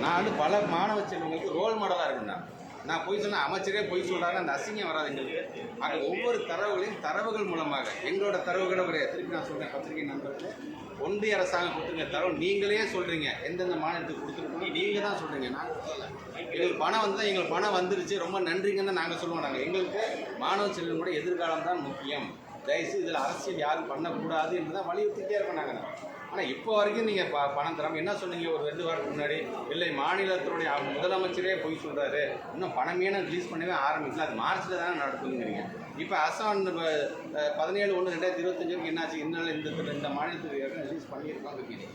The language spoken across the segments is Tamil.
நான் வந்து பல மாணவ செல்வங்களுக்கு ரோல் மாடலாக இருக்கேன் நான் நான் போய் சொன்ன அமைச்சரே பொய் சொல்கிறாங்க அந்த அசிங்கம் வராது எங்களுக்கு. ஆக ஒவ்வொரு தரவுகளையும் தரவுகள் மூலமாக எங்களோட தரவுகளை ஒரு திருப்பி நான் சொல்கிறேன் பத்திரிகை நண்பர்களே. ஒன்றிய அரசாங்கம் கொடுத்துருங்க தரவு நீங்களே சொல்கிறீங்க எந்தெந்த மாநிலத்துக்கு கொடுத்துருக்கோம் நீங்கள் தான் சொல்கிறீங்க நான் சொல்லலை எங்களுக்கு பணம் வந்து எங்களுக்கு பணம் வந்துருச்சு ரொம்ப நன்றிங்கன்னு நாங்கள் சொல்லுவோம் நாங்கள் எங்களுக்கு மாணவ செல்வங்களோட எதிர்காலம் தான் முக்கியம். தயவுசெய்து இதில் அரசியல் யாரும் பண்ணக்கூடாது என்று தான் வலியுறுத்திட்டே இருக்கோம் நாங்கள் ஆனால் இப்போ வரைக்கும் நீங்கள் ப பணம் தராமல் என்ன சொன்னீங்க? ஒரு ரெண்டு வாரத்துக்கு முன்னாடி? இல்லை மாநிலத்தினுடைய முதலமைச்சரே போய் சொல்கிறாரு இன்னும் பணமே நான் ரிலீஸ் பண்ணவே ஆரம்பிக்கல. அது மார்ச்சில் தானே நடக்குதுங்கிறீங்க. இப்போ அசாம் பதினேழு ஒன்று ரெண்டாயிரத்தி இருபத்தஞ்சுக்கு என்னாச்சு? இன்னும் இந்த இந்த மாநிலத்துக்கு ஏற்கனவே ரிலீஸ் பண்ணியிருக்காங்க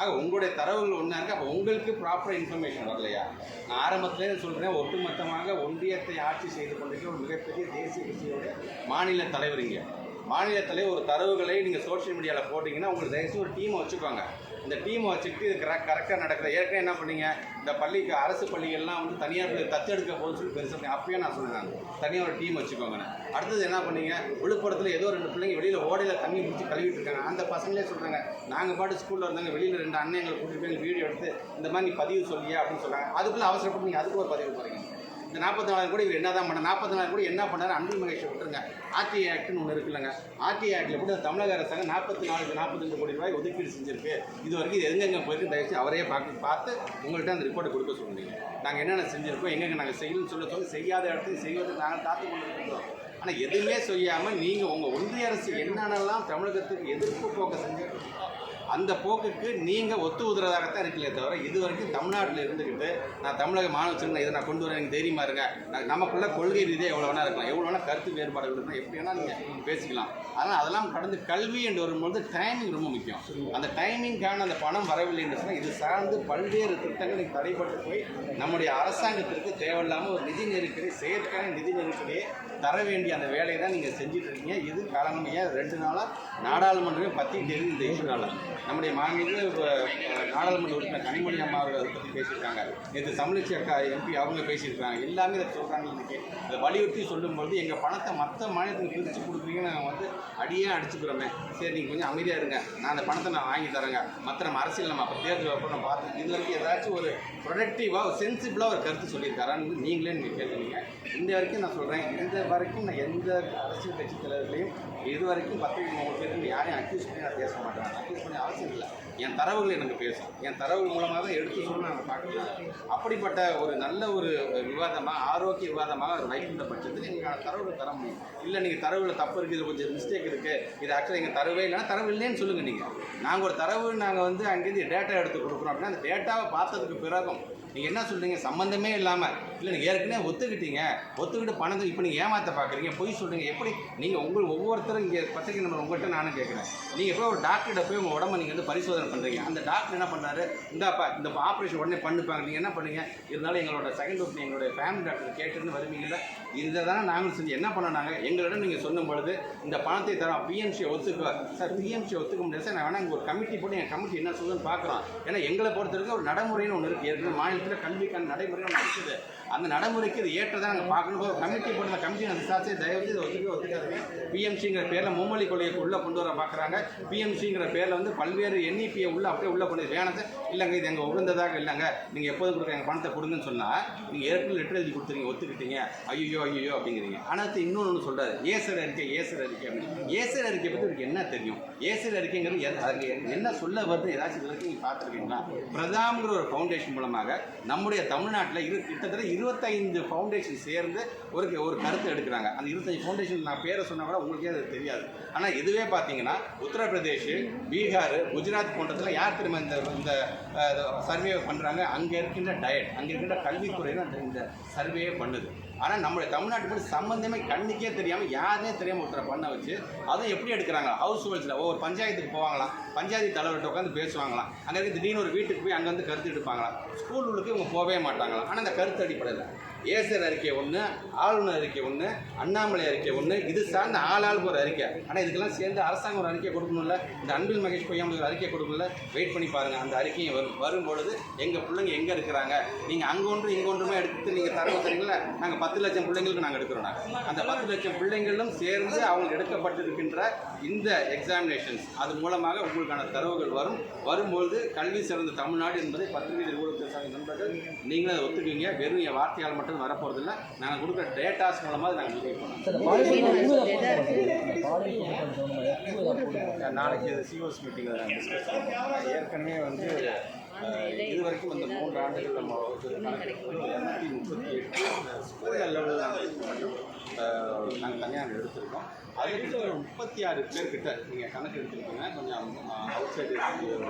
ஆக உங்களுடைய தரவுகள் ஒன்றா இருக்குது அப்போ உங்களுக்கு ப்ராப்பர் இன்ஃபர்மேஷன் வரலையா? நான் ஆரம்பத்துலேருந்து சொல்கிறேன் ஒட்டுமொத்தமாக ஒன்றியத்தை ஆட்சி செய்து கொண்டிருக்கிற ஒரு மிகப்பெரிய தேசிய கட்சியோட மாநில தலைவர் மாநிலத்திலே ஒரு தரவுகளை நீங்கள் சோஷியல் மீடியாவில் போட்டிங்கன்னா உங்களுக்கு தயவுசெய்து ஒரு டீமை வச்சுக்கோங்க. இந்த டீமை வச்சுக்கிட்டு இது கரெக்ட் கரெக்டாக நடக்கிற ஏற்கனவே என்ன பண்ணீங்க? இந்த பள்ளிக்கு அரசு பள்ளிகள்லாம் வந்து தனியார் பள்ளி தத்தெடுக்க போகுதுன்னு சொல்லி பெருசாக பண்ணி அப்பயே நான் சொன்னேன் தனியாக ஒரு டீம் வச்சுக்கோங்க அடுத்தது என்ன பண்ணீங்க? விழுப்புரத்தில் ஏதோ ரெண்டு பிள்ளைங்க வெளியில் ஓடையில் தண்ணி முடிச்சு கழுவிட்டு இருக்காங்க. அந்த பசங்களே சொல்கிறாங்க நாங்கள் பாட்டு ஸ்கூலில் இருந்தாங்க வெளியில் ரெண்டு அண்ணன் எங்களை கூட்டிட்டு போய் வீடியோ எடுத்து இந்த மாதிரி நீ பதிவு சொல்லியா? அப்படின்னு சொல்கிறாங்க அதுக்குள்ளே அவசரப்பட்டு நீங்கள் அதுக்கு ஒரு பதிவு போகிறீங்க இந்த நாற்பத்தி நாலாயிரம் கூட இவர் என்ன தான் பண்ண நாற்பத்தி நாலாயிரம் கூட என்ன பண்ணார்? அன்பில் மகேஷை விட்டுருங்க. ஆர்டிஐ ஆக்ட்னு ஒன்று இருக்குல்லங்க ஆர்டிஐ ஆக்டில் கூட தமிழக அரசாங்கம் நாற்பத்தி நாலு நாற்பத்தஞ்சு கோடி ரூபாய் ஒதுக்கீடு செஞ்சிருக்கு? இது வரைக்கும் இது எங்கெங்கே போயிருக்கு? தயவுச்சு அவரே பார்த்து பார்த்து உங்கள்கிட்ட அந்த ரிப்போர்ட்டை கொடுக்க சொல்லுங்க. நாங்கள் என்னென்ன செஞ்சுருக்கோம்? எங்கெங்கே நாங்கள் செய்யணும்னு சொல்ல சொல்லி செய்யாத இடத்துக்கு செய்வதற்கு நாங்கள் காத்து கொண்டு இருக்கிறோம் ஆனால் எதுவுமே செய்யாமல் நீங்கள் உங்கள் ஒன்றிய அரசு என்னென்னலாம் தமிழகத்துக்கு எதிர்ப்பு போக்க செஞ்சு அந்த போக்குக்கு நீங்கள் ஒத்து உதுறதாகத்தான் இருக்கலையே தவிர இது வரைக்கும் தமிழ்நாட்டில் இருந்துக்கிட்டு நான் தமிழக மாணவர்கள் இதை நான் கொண்டு வரேன். எனக்கு தைரியமாக இருங்க. நான் நமக்குள்ள கொள்கை ரீதியாக எவ்வளோ வேணா இருக்கலாம். எவ்வளோ வேணா கருத்து வேறுபாடுகள் இருக்கலாம் எப்படி வேணால் நீங்கள் பேசிக்கலாம். ஆனால் அதெல்லாம் கடந்து கல்வி என்று வரும்பொழுது டைமிங் ரொம்ப முக்கியம். அந்த டைமிங்கான அந்த பணம் வரவில்லை என்று சொன்னால் இது சார்ந்து பல்வேறு திட்டங்கள் தடைப்பட்டு போய் நம்முடைய அரசாங்கத்திற்கு தேவையில்லாமல் ஒரு நிதி நெருக்கடி செயற்கையான நிதி நெருக்கடியை தர வேண்டிய அந்த வேலையை தான் நீங்கள் செஞ்சுட்டு இருக்கீங்க. இது காரணம் ரெண்டு நாளாக நாடாளுமன்றமே பற்றி தெரிஞ்சு இந்த இஷ்யூனால. நம்முடைய மாநில நாடாளுமன்ற உறுப்பினர் கனிமொழி அம்மா அவர்கள் அதை பற்றி பேசியிருக்காங்க. நேற்று தமிழிச்சி அக்கா எம்பி அவங்க பேசியிருக்காங்க. எல்லாமே இதை சொல்கிறாங்க இன்றைக்கி அதை வலியுறுத்தி சொல்லும்போது எங்கள் பணத்தை மற்ற மாநிலத்துக்கு பிரித்து கொடுக்குறீங்கன்னு நாங்கள் வந்து அடியே அடிச்சுக்கிறோமே சரி நீங்கள் கொஞ்சம் அமைதியாக இருங்க. நான் அந்த பணத்தை நான் வாங்கி தரேங்க. மற்ற நம்ம அரசியல் நம்ம அப்போ தேர்தல் அப்போ நம்ம பார்த்து இது வரைக்கும் ஏதாச்சும் ஒரு ப்ரொடக்டிவாக சென்சிபிளாக ஒரு கருத்து சொல்லியிருக்காரான்னு நீங்களே நீங்கள் கேட்குறீங்க இந்த வரைக்கும் நான் சொல்கிறேன் இந்த வரைக்கும் நான் எந்த அரசியல் கட்சி தலைவர்களையும் இது வரைக்கும் பத்திரிகை மூணு பேருக்கு யாரையும் அக்யூஸ் பண்ணி நான் பேச மாட்டேன். அக்யூஸ் பண்ணி அவசியம் இல்லை. என் தரவுகள் எனக்கு பேசும். என் தரவுகள் மூலமாக தான் எடுத்து சொல்லி நான் பார்க்கலாம் அப்படிப்பட்ட ஒரு நல்ல ஒரு விவாதமாக ஆரோக்கிய விவாதமாக ஒரு வைக்கின்ற பட்சத்தில் நீங்கள் தரவுகள் தர முடியும். இல்லை நீங்கள் தரவுகள் தப்பு இருக்குது இது கொஞ்சம் மிஸ்டேக் இருக்குது இது ஆக்சுவலாக எங்கள் தரவே இல்லைன்னா தரவு இல்லைன்னு சொல்லுங்கள் நீங்கள் நாங்கள் ஒரு தரவு நாங்கள் வந்து அங்கேருந்து டேட்டா எடுத்து கொடுக்குறோம் அப்படின்னா அந்த டேட்டாவை பார்த்ததுக்கு பிறகும் நீங்கள் என்ன சொல்கிறீங்க சம்மந்தமே இல்லாமல் இல்லை நீங்கள் ஏற்கனவே ஒத்துக்கிட்டீங்க. ஒத்துக்கிட்டு பணத்தை இப்போ நீங்கள் ஏமாற்ற பார்க்குறீங்க. பொய் சொல்கிறீங்க எப்படி? நீங்கள் உங்கள் ஒவ்வொருத்தரும் இங்கே பத்திரிக்கை நம்பர் உங்கள்கிட்ட நானும் கேட்குறேன். நீங்கள் போய் ஒரு டாக்டர்கிட்ட போய் உங்கள் உடம்ப நீங்கள் வந்து பரிசோதனை பண்ணுறீங்க அந்த டாக்டர் என்ன பண்ணுறாரு இந்தாப்பா இந்த ஆப்ரேஷன் உடனே பண்ணுப்பாங்க. நீங்கள் என்ன பண்ணுங்க? இருந்தாலும் எங்களோட செகண்ட் ஒப்பீனியன் எங்களுடைய ஃபேமிலி டாக்டர் கேட்டுன்னு வருவீங்கல்ல? இதை தானே நாங்களும் செஞ்சு என்ன பண்ணாங்க எங்களிடம் நீங்கள் சொல்லும் பொழுது இந்த பணத்தை தரோம். பிஎம்சி ஒத்துக்க சார் பிஎம்சி ஒத்துக்க முடியாது. சார் நான் வேணால் இங்கே ஒரு கமிட்டி போட்டு என் கமிட்டி என்ன சொல்லுதுன்னு பார்க்குறோம் ஏன்னா எங்களை பொறுத்த வரைக்கும் ஒரு நடைமுறைன்னு ஒன்று இருக்குது ஏற்கனவே மாநிலத்தில் கல்விக்கான நடைமுறை ஒன்று இருக்குது. அந்த நடைமுறைக்கு இது ஏற்றதை நாங்கள் பார்க்கணும். ஒரு கமிட்டி போட்டு அந்த கமிட்டி நான் விசாரிச்சு தயவுசெய்து இதை ஒத்துக்க ஒத்துக்காதீங்க. பிஎம்சிங்கிற பேரில் மும்மொழி கொள்கையை உள்ளே கொண்டு வர பார்க்குறாங்க. பிஎம்சிங்கிற பேரில் வந்து பல்வேறு என்இபியை உள்ள அப்படியே உள்ளே கொண்டு வேணாம் சார். இல்லைங்க இது எங்கள் உகந்ததாக இல்லைங்க. நீங்கள் எப்போது கொடுக்குற எங்கள் பணத்தை கொடுங்கன்னு சொன்னால் நீங்கள் ஏற்கனவே லெட்டர் எழுதி கொடுத்துருங்க ஒத்துக்கிட்டீங்க. ஐயோ ஐயோ அப்படிங்கிறீங்க. ஆனால் இன்னொன்று ஒன்று சொல்கிறாரு ஏசர் அறிக்கை ஏசர் அறிக்கை அப்படின்னு. ஏசர் அறிக்கை பற்றி உங்களுக்கு என்ன தெரியும்? ஏசர் அறிக்கைங்கிறது அதுக்கு என்ன சொல்ல வருது? ஏதாச்சும் இதுவரைக்கும் நீங்கள் பார்த்துருக்கீங்களா? பிரதாம்ங்கிற ஒரு ஃபவுண்டேஷன் மூலமாக நம்முடைய தமிழ்நாட்டில் இரு கிட்டத்தட்ட இருபத்தைந்து ஃபவுண்டேஷன் சேர்ந்து ஒரு ஒரு கருத்து எடுக்கிறாங்க. அந்த இருபத்தஞ்சு ஃபவுண்டேஷன் நான் பேரை சொன்னால் கூட உங்களுக்கே அது தெரியாது. ஆனால் இதுவே பார்த்தீங்கன்னா உத்தரப்பிரதேஷ் பீகார் குஜராத் போன்றதில் யார் திரும்ப இந்த இந்த சர்வே பண்ணுறாங்க அங்கே இருக்கின்ற டயட் அங்கே இருக்கின்ற கல்வித்துறை தான் இந்த- சர்வேயே சர்வே பண்ணுது. ஆனால் நம்மளுடைய தமிழ்நாட்டு போய் சம்மந்தமே கண்ணுக்கே தெரியாமல் யாருனே தெரியாமல் ஒருத்தரை பண்ண வச்சு அதுவும் எப்படி எடுக்கிறாங்க ஹவுஸ் ஹோல்ஸில் ஒவ்வொரு பஞ்சாயத்துக்கு போவாங்களாம். பஞ்சாயத்து தலைவர்கிட்ட உட்காந்து பேசுவாங்களாம். அங்கே இருக்க திடீர்னு ஒரு வீட்டுக்கு போய் அங்கே வந்து கருத்து எடுப்பாங்களாம். ஸ்கூல் உள்ளுக்கு இவங்க போகவே மாட்டாங்களாம். ஆனால் அந்த கருத்து 回来。ஏசர் அறிக்கை ஒன்று ஆளுநர் அறிக்கை ஒன்று அண்ணாமலை அறிக்கை ஒன்று இது சார்ந்த ஆளாளுக்கு ஒரு அறிக்கை. ஆனால் இதுக்கெல்லாம் சேர்ந்து அரசாங்கம் ஒரு அறிக்கை கொடுக்கணும்ல? இந்த அன்பில் மகேஷ் பொய்யாமல் ஒரு அறிக்கை கொடுக்கணும்ல? வெயிட் பண்ணி பாருங்கள் அந்த அறிக்கையும் வரும். வரும்பொழுது எங்கள் பிள்ளைங்க எங்கே இருக்கிறாங்க? நீங்கள் அங்கே ஒன்று இங்கே ஒன்றுமே எடுத்து நீங்கள் தரவு தரீங்களா நாங்கள் பத்து லட்சம் பிள்ளைங்களுக்கு நாங்கள் எடுக்கிறோம் நாங்கள் அந்த பத்து லட்சம் பிள்ளைங்களும் சேர்ந்து அவங்களுக்கு எடுக்கப்பட்டிருக்கின்ற இந்த எக்ஸாமினேஷன்ஸ் அது மூலமாக உங்களுக்கான தரவுகள் வரும். வரும்பொழுது கல்வி சிறந்த தமிழ்நாடு என்பதை பத்திரிகை நிறுவனத்தில் சார்ந்த நண்பர்கள் நீங்களும் அதை ஒத்துக்குவீங்க. வெறும் என் வார்த்தையால் மட்டும் வரப்போகிறதில்ல நாங்கள் கொடுக்குற டேட்டாஸ் மூலமாக நாங்கள் முடிவு பண்ணோம் நாளைக்கு சிஓஸ் மீட்டிங்கில் டிஸ்கஸ் பண்ணுவோம். ஏற்கனவே வந்து இது வரைக்கும் இந்த மூன்று ஆண்டுகள் நம்ம இரநூத்தி முப்பத்தி எட்டு. ஸ்கூல் லெவலில் நாங்கள் தனியாக எடுத்திருக்கோம். அது கிட்ட ஒரு முப்பத்தி ஆறு பேர்கிட்ட நீங்கள் கணக்கு எடுத்துருக்கீங்க கொஞ்சம் அவுட் சைடு பேர்